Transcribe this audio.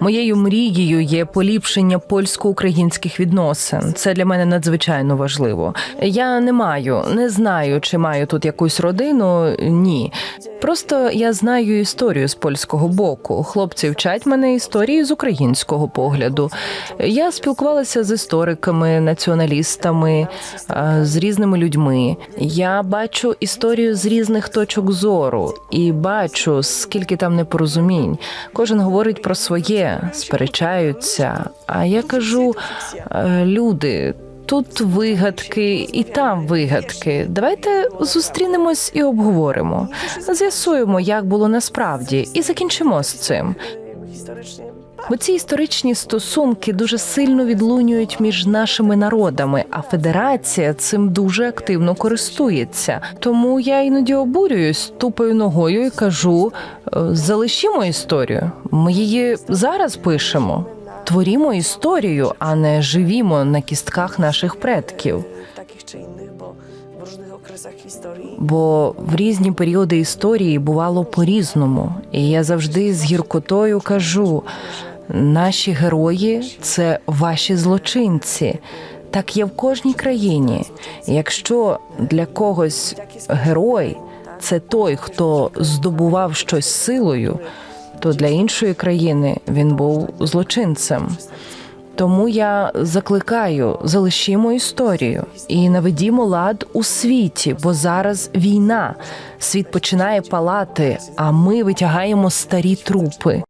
Моєю мрією є поліпшення польсько-українських відносин. Це для мене надзвичайно важливо. Я не маю, не знаю, чи маю тут якусь родину. Ні. Просто я знаю історію з польського боку. Хлопці вчать мене історії з українського погляду. Я спілкувалася з істориками, націоналістами, е, з різними людьми. Я бачу історію з різних точок зору і бачу, скільки там непорозумінь. Кожен говорить про своє, сперечаються. А я кажу, е, люди. Тут вигадки і там вигадки. Давайте зустрінемось і обговоримо. З'ясуємо, як було насправді, і закінчимо з цим. Historycznie Бо ці історичні стосунки дуже сильно відлунюють між нашими народами, а федерація цим дуже активно користується. Тому я іноді обурююсь, тупаю ногою і кажу: «Е, залишімо історію. Ми її зараз пишемо. Творімо історію, а не живімо на кістках наших предків. takich czy innych, bo w różnych okresach historii Бо в різні періоди історії бувало по-різному. І я завжди з гіркотою кажу: наші герої це ваші злочинці. Так є в кожній країні. Якщо для когось герой це той, хто здобував щось силою, то для іншої країни він був злочинцем. Тому я закликаю, залишімо історію і наведімо лад у світі, бо зараз війна. Світ починає палати, а ми витягаємо старі трупи.